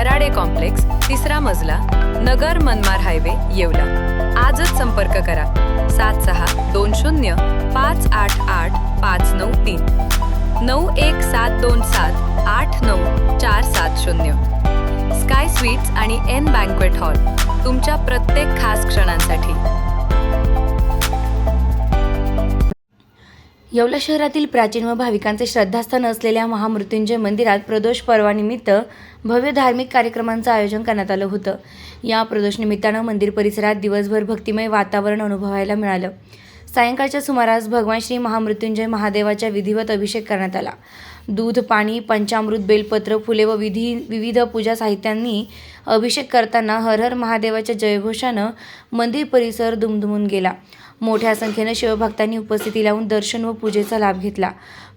Darade complex तिसरा मजला नगर मनमार highway Yeola. आजच संपर्क करा. सात सहा दोन शून्य पाच आठ आठ पाच नऊ तीन. नऊ एक सात दोन सात आठ नऊ चार सात शून्य. स्काय स्वीट्स आणि एन बँक्वेट हॉल तुमच्या प्रत्येक खास क्षणांसाठी. येवला शहरातील प्राचीन व भाविकांचे श्रद्धास्थान असलेल्या महामृत्युंजय मंदिरात प्रदोष पर्वानिमित्त भव्य धार्मिक कार्यक्रमांचं आयोजन करण्यात आलं होतं. या प्रदोषनिमित्तानं मंदिर परिसरात दिवसभर भक्तिमय वातावरण अनुभवायला मिळालं. सायंकाळच्या सुमारास भगवान श्री महामृत्युंजय महादेवाच्या विधिवत अभिषेक करण्यात आला. दूध पाणी पंचामृत बेलपत्र फुले व विधी विविध पूजा साहित्यांनी अभिषेक करताना हर हर महादेवाच्या जयघोषानं मंदिर परिसर दुमदुमून गेला. मोठ्या संख्येनं शिवभक्तांनी उपस्थिती लावून दर्शन व पूजेचा लाभ घेतला.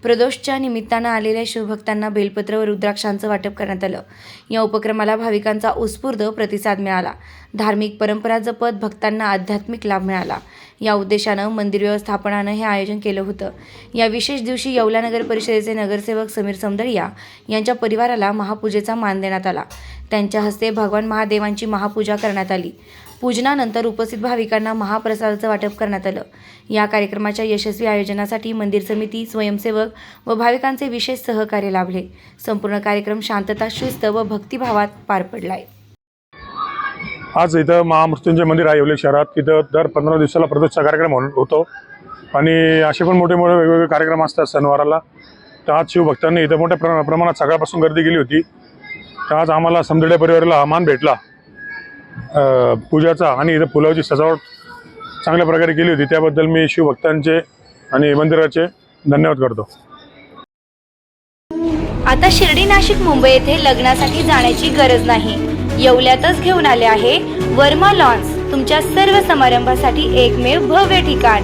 प्रदोषच्या निमित्तानं आलेल्या शिवभक्तांना बेलपत्र व रुद्राक्षांचं वाटप करण्यात आलं. या उपक्रमाला भाविकांचा उत्स्फूर्त प्रतिसाद मिळाला. धार्मिक परंपरा जपत भक्तांना आध्यात्मिक लाभ मिळाला. या उद्देशानं मंदिर व्यवस्थापनानं हे आयोजन केलं होतं. या विशेष दिवशी येवला नगर परिषदेचे नगरसेवक समीर समदळिया यांच्या परिवाराला महापूजेचा मान देण्यात आला. त्यांच्या हस्ते भगवान महादेवांची महापूजा करण्यात आली. पूजनानंतर उपस्थित भाविकांना महाप्रसादाचं वाटप करण्यात आलं. या कार्यक्रमाच्या यशस्वी आयोजनासाठी मंदिर समिती स्वयंसेवक व भाविकांचे विशेष सहकार्य लाभले. संपूर्ण कार्यक्रम शांतता शिस्त व भक्तिभावात पार पडलाय. आज इथं महामृत्यूंचे मंदिर आहे येवले शहरात. तिथं दर पंधरा दिवसाला प्रदोषचा कार्यक्रम होतो. आणि असे पण मोठे मोठे वेगवेगळे कार्यक्रम असतात सणवाराला. तर आज शिवभक्तांनी इथं मोठ्या प्र प्रमाणात सकाळपासून गर्दी केली होती. तर आज आम्हाला समजड्या परिवाराला हा मान भेटला. पूजाचा आणि इथं फुलाची सजावट चांगल्या प्रकारे केली होती. त्याबद्दल मी शिवभक्तांचे आणि मंदिराचे धन्यवाद करतो. आता शिर्डी नाशिक मुंबई येथे लग्नासाठी जाण्याची गरज नाही. येवल्यातच घेऊन आले आहे वर्मा लॉन्स तुमच्या सर्व समारंभासाठी एकमेव भव्य ठिकाण.